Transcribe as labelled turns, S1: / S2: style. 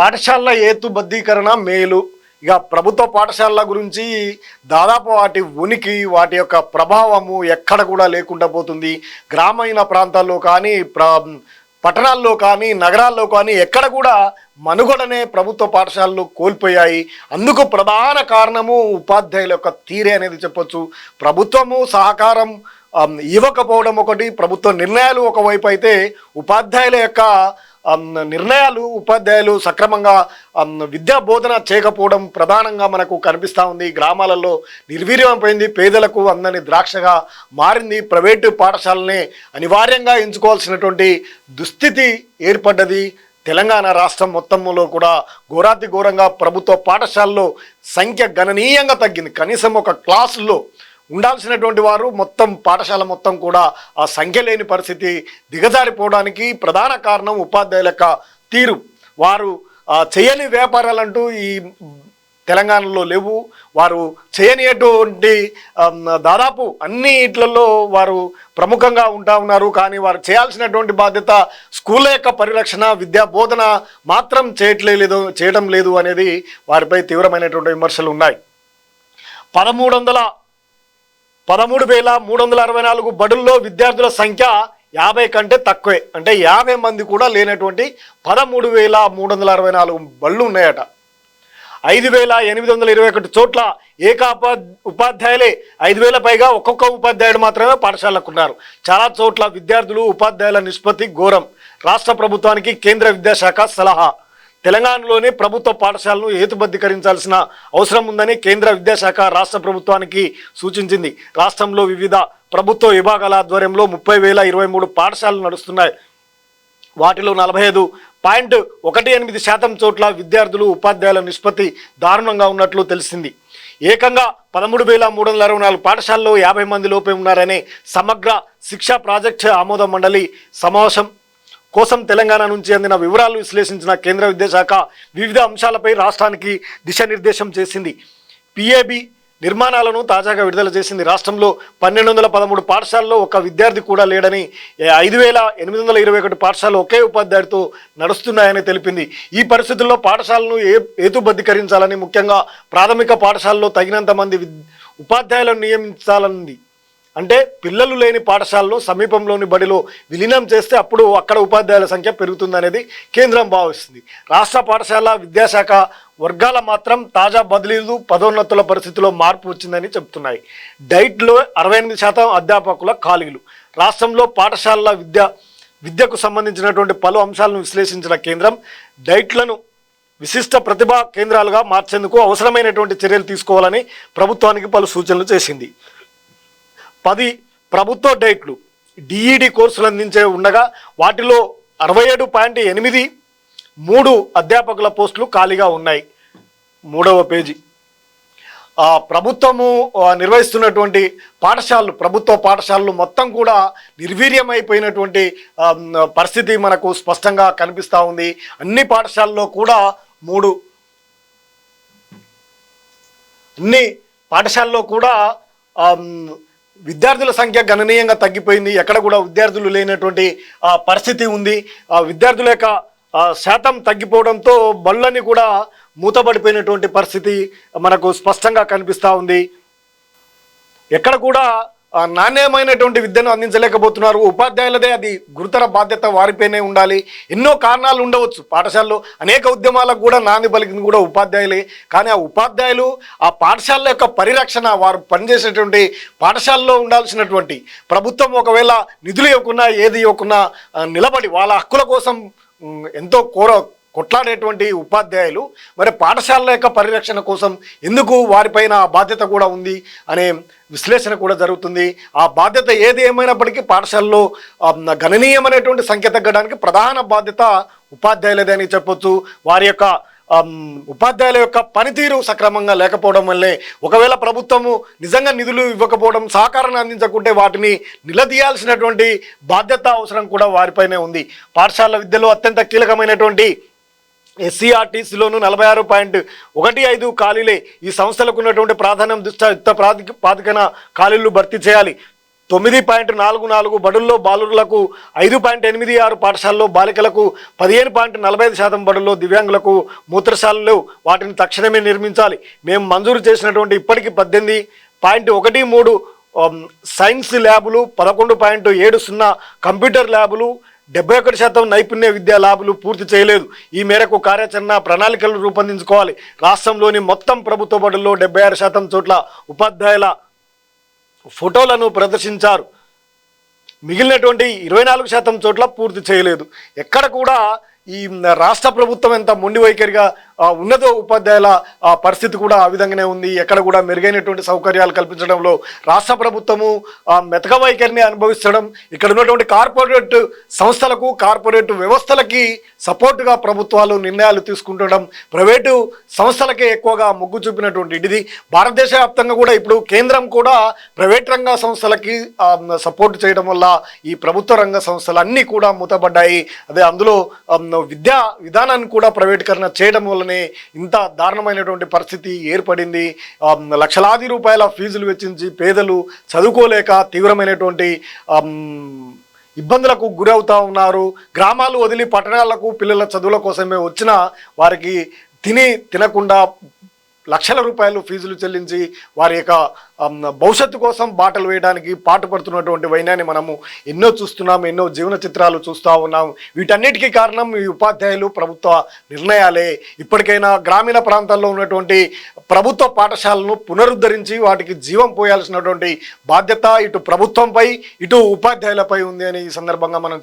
S1: పాఠశాలల ఏతుబద్ధీకరణ మేలు. ఇక ప్రభుత్వ పాఠశాలల గురించి దాదాపు వాటి ఉనికి వాటి యొక్క ప్రభావము ఎక్కడ కూడా లేకుండా పోతుంది. గ్రామీణ ప్రాంతాల్లో కానీ ప్ర పట్టణాల్లో కానీ నగరాల్లో కానీ ఎక్కడ కూడా మనుగడనే ప్రభుత్వ పాఠశాలలు కోల్పోయాయి. అందుకు ప్రధాన కారణము ఉపాధ్యాయుల యొక్క తీరే అనేది చెప్పొచ్చు. ప్రభుత్వము సహకారం ఇవ్వకపోవడం ఒకటి ప్రభుత్వ నిర్ణయాలు ఒకవైపు అయితే ఉపాధ్యాయుల యొక్క నిర్ణయాలు ఉపాధ్యాయులు సక్రమంగా విద్యా బోధన చేయకపోవడం ప్రధానంగా మనకు కనిపిస్తూ ఉంది. గ్రామాలలో నిర్వీర్యమైపోయింది పేదలకు అందని ద్రాక్షగా మారింది. ప్రైవేటు పాఠశాలనే అనివార్యంగా ఎంచుకోవాల్సినటువంటి దుస్థితి ఏర్పడ్డది. తెలంగాణ రాష్ట్రం మొత్తంలో కూడా ఘోరాతి ఘోరంగా ప్రభుత్వ పాఠశాలలో సంఖ్య గణనీయంగా తగ్గింది. కనీసం ఒక క్లాసులో ఉండాల్సినటువంటి వారు మొత్తం పాఠశాల మొత్తం కూడా ఆ సంఖ్య లేని పరిస్థితి దిగజారిపోవడానికి ప్రధాన కారణం ఉపాధ్యాయుల యొక్క తీరు. వారు చేయని వ్యాపారాలంటూ ఈ తెలంగాణలో లేవు. వారు చేయనిటువంటి దాదాపు అన్ని ఇట్లలో వారు ప్రముఖంగా ఉంటా ఉన్నారు. కానీ వారు చేయాల్సినటువంటి బాధ్యత స్కూళ్ళ యొక్క పరిరక్షణ విద్యా బోధన మాత్రం చేయట్లేదు చేయడం లేదు అనేది వారిపై తీవ్రమైనటువంటి విమర్శలు ఉన్నాయి. పదమూడు వందల పదమూడు వేల మూడు వందల అరవై నాలుగు బడుల్లో విద్యార్థుల సంఖ్య యాభై కంటే తక్కువే. అంటే యాభై మంది కూడా లేనటువంటి పదమూడు వేల మూడు వందల అరవై నాలుగు బళ్ళు ఉన్నాయట. ఐదు వేల ఎనిమిది వందల ఇరవై ఒకటి చోట్ల ఏకాపా ఉపాధ్యాయులే ఐదు వేల పైగా ఒక్కొక్క ఉపాధ్యాయుడు మాత్రమే పాఠశాలకు ఉన్నారు. చాలా చోట్ల విద్యార్థులు ఉపాధ్యాయుల నిష్పత్తి ఘోరం. రాష్ట్ర ప్రభుత్వానికి కేంద్ర విద్యాశాఖ సలహా. తెలంగాణలోని ప్రభుత్వ పాఠశాలను హేతుబద్ధీకరించాల్సిన అవసరం ఉందని కేంద్ర విద్యాశాఖ రాష్ట్ర ప్రభుత్వానికి సూచించింది. రాష్ట్రంలో వివిధ ప్రభుత్వ విభాగాల ఆధ్వర్యంలో ముప్పై వేల ఇరవై మూడు పాఠశాలలు నడుస్తున్నాయి. వాటిలో నలభై ఐదు పాయింట్ ఒకటి ఎనిమిది శాతం చోట్ల విద్యార్థులు ఉపాధ్యాయుల నిష్పత్తి దారుణంగా ఉన్నట్లు తెలిసింది. ఏకంగా పదమూడు వేల మూడు వందల అరవై నాలుగు పాఠశాలలో యాభై మంది లోపే ఉన్నారనే సమగ్ర శిక్షా ప్రాజెక్ట్ ఆమోద మండలి సమావేశం కోసం తెలంగాణ నుంచి అందిన వివరాలు విశ్లేషించిన కేంద్ర విద్యాశాఖ వివిధ అంశాలపై రాష్ట్రానికి దిశానిర్దేశం చేసింది. పిఏబి నిర్మాణాలను తాజాగా విడుదల చేసింది. రాష్ట్రంలో పన్నెండు వందల పదమూడు పాఠశాలలో ఒక విద్యార్థి కూడా లేడని ఐదు వేల ఎనిమిది వందల ఇరవై ఒకటి పాఠశాలలు ఒకే ఉపాధ్యాయుడితో నడుస్తున్నాయని తెలిపింది. ఈ పరిస్థితుల్లో పాఠశాలను ఏ హేతుబద్ధీకరించాలని ముఖ్యంగా ప్రాథమిక పాఠశాలలో తగినంత మంది ఉపాధ్యాయులను నియమించాలని అంటే పిల్లలు లేని పాఠశాలలో సమీపంలోని బడిలో విలీనం చేస్తే అప్పుడు అక్కడ ఉపాధ్యాయుల సంఖ్య పెరుగుతుందనేది కేంద్రం భావిస్తుంది. రాష్ట్ర పాఠశాల విద్యాశాఖ వర్గాల మాత్రం తాజా బదిలీలు పదోన్నతుల పరిస్థితిలో మార్పు వచ్చిందని చెబుతున్నాయి. డైట్లో అరవై ఎనిమిది శాతం అధ్యాపకుల ఖాళీలు. రాష్ట్రంలో పాఠశాలల విద్య విద్యకు సంబంధించినటువంటి పలు అంశాలను విశ్లేషించిన కేంద్రం డైట్లను విశిష్ట ప్రతిభా కేంద్రాలుగా మార్చేందుకు అవసరమైనటువంటి చర్యలు తీసుకోవాలని ప్రభుత్వానికి పలు సూచనలు చేసింది. పది ప్రభుత్వ డైట్లు డిఈడి కోర్సులు అందించే ఉండగా వాటిలో అరవై ఏడు పాయింట్ ఎనిమిది మూడు అధ్యాపకుల పోస్టులు ఖాళీగా ఉన్నాయి. మూడవ పేజీ. ప్రభుత్వము నిర్వహిస్తున్నటువంటి పాఠశాలలు ప్రభుత్వ పాఠశాలలు మొత్తం కూడా నిర్వీర్యమైపోయినటువంటి పరిస్థితి మనకు స్పష్టంగా కనిపిస్తూ ఉంది. అన్ని పాఠశాలల్లో కూడా మూడు. అన్ని పాఠశాలలో కూడా విద్యార్థుల సంఖ్య గణనీయంగా తగ్గిపోయింది. ఎక్కడ కూడా విద్యార్థులు లేనటువంటి ఆ, పరిస్థితి ఉంది. ఆ విద్యార్థుల యొక్క శాతం తగ్గిపోవడంతో బళ్ళని కూడా మూతపడిపోయినటువంటి పరిస్థితి మనకు స్పష్టంగా కనిపిస్తూ ఉంది. ఎక్కడ కూడా నాణ్యమైనటువంటి విద్యను అందించలేకపోతున్నారు. ఉపాధ్యాయులదే అది గురుతర బాధ్యత వారిపైనే ఉండాలి. ఎన్నో కారణాలు ఉండవచ్చు. పాఠశాలలో అనేక ఉద్యమాలకు కూడా నాంది పలికింది కూడా ఉపాధ్యాయులే. కానీ ఆ ఉపాధ్యాయులు ఆ పాఠశాల యొక్క పరిరక్షణ వారు పనిచేసేటువంటి పాఠశాలలో ఉండాల్సినటువంటి ప్రభుత్వం ఒకవేళ నిధులు ఇవ్వకున్నా ఏది ఇవ్వకున్నా నిలబడి వాళ్ళ హక్కుల కోసం ఎంతో కోర కొట్లాడేటువంటి ఉపాధ్యాయులు మరి పాఠశాలల యొక్క పరిరక్షణ కోసం ఎందుకు వారిపైన బాధ్యత కూడా ఉంది అనే విశ్లేషణ కూడా జరుగుతుంది. ఆ బాధ్యత ఏది ఏమైనప్పటికీ పాఠశాలలో గణనీయమైనటువంటి సంఖ్య తగ్గడానికి ప్రధాన బాధ్యత ఉపాధ్యాయులదే అని చెప్పొచ్చు. వారి యొక్క ఉపాధ్యాయుల యొక్క పనితీరు సక్రమంగా లేకపోవడం వల్లే ఒకవేళ ప్రభుత్వము నిజంగా నిధులు ఇవ్వకపోవడం సహకారాన్ని అందించకుంటే వాటిని నిలదీయాల్సినటువంటి బాధ్యత అవసరం కూడా వారిపైనే ఉంది. పాఠశాల విద్యలో అత్యంత కీలకమైనటువంటి ఎస్సీఆర్టీసీలోను నలభై ఆరు పాయింట్ ఒకటి ఐదు ఖాళీలే. ఈ సంస్థలకు ఉన్నటువంటి ప్రాధాన్యం దృష్ట్యా యుక్త ప్రాతిక ప్రాతికన ఖాళీలు భర్తీ చేయాలి. తొమ్మిది పాయింట్ నాలుగు నాలుగు బడుల్లో బాలురులకు ఐదు పాయింట్ ఎనిమిది ఆరు పాఠశాలలో బాలికలకు పదిహేను పాయింట్ నలభై ఐదు శాతం బడుల్లో దివ్యాంగులకు మూత్రశాలలు వాటిని తక్షణమే నిర్మించాలి. మేము మంజూరు చేసినటువంటి ఇప్పటికీ పద్దెనిమిది పాయింట్ ఒకటి మూడు సైన్స్ ల్యాబులు పదకొండు పాయింట్ ఏడు సున్నా కంప్యూటర్ ల్యాబులు డెబ్బై ఒకటి శాతం నైపుణ్య విద్యా ల్యాబులు పూర్తి చేయలేదు. ఈ మేరకు కార్యాచరణ ప్రణాళికలు రూపొందించుకోవాలి. రాష్ట్రంలోని మొత్తం ప్రభుత్వ బడుల్లో డెబ్బై ఆరు శాతం చోట్ల ఉపాధ్యాయుల ఫోటోలను ప్రదర్శించారు. మిగిలినటువంటి ఇరవై నాలుగు శాతం చోట్ల పూర్తి చేయలేదు. ఎక్కడ కూడా ఈ రాష్ట్ర ప్రభుత్వం ఎంత మొండి వైఖరిగా ఉన్నత ఉపాధ్యాయుల పరిస్థితి కూడా ఆ విధంగానే ఉంది. ఎక్కడ కూడా మెరుగైనటువంటి సౌకర్యాలు కల్పించడంలో రాష్ట్ర ప్రభుత్వము మెతక వైఖరిని అనుభవించడం ఇక్కడ ఉన్నటువంటి కార్పొరేట్ సంస్థలకు కార్పొరేట్ వ్యవస్థలకి సపోర్టుగా ప్రభుత్వాలు నిర్ణయాలు తీసుకుంటడం ప్రైవేటు సంస్థలకే ఎక్కువగా మొగ్గు చూపినటువంటి ఇది. భారతదేశ వ్యాప్తంగా కూడా ఇప్పుడు కేంద్రం కూడా ప్రైవేట్ రంగ సంస్థలకి సపోర్ట్ చేయడం వల్ల ఈ ప్రభుత్వ రంగ సంస్థలు అన్నీ కూడా మూతపడ్డాయి. అదే అందులో విద్యా విధానాన్ని కూడా ప్రైవేటీకరణ చేయడం వల్ల వల్లనే ఇంత దారుణమైనటువంటి పరిస్థితి ఏర్పడింది. లక్షలాది రూపాయల ఫీజులు వెచ్చించి పేదలు చదువుకోలేక తీవ్రమైనటువంటి ఇబ్బందులకు గురవుతూ ఉన్నారు. గ్రామాలు వదిలి పట్టణాలకు పిల్లల చదువుల కోసమే వచ్చిన వారికి తిని తినకుండా లక్షల రూపాయలు ఫీజులు చెల్లించి వారి యొక్క భవిష్యత్తు కోసం బాటలు వేయడానికి పాటుపడుతున్నటువంటి వైనాన్ని మనము ఎన్నో చూస్తున్నాం ఎన్నో జీవన చిత్రాలు చూస్తూ ఉన్నాం. వీటన్నిటికీ కారణం ఈ ఉపాధ్యాయులు ప్రభుత్వ నిర్ణయాలే. ఇప్పటికైనా గ్రామీణ ప్రాంతాల్లో ఉన్నటువంటి ప్రభుత్వ పాఠశాలను పునరుద్ధరించి వాటికి జీవం పోయాల్సినటువంటి బాధ్యత ఇటు ప్రభుత్వంపై ఇటు ఉపాధ్యాయులపై ఉంది అని ఈ సందర్భంగా మనం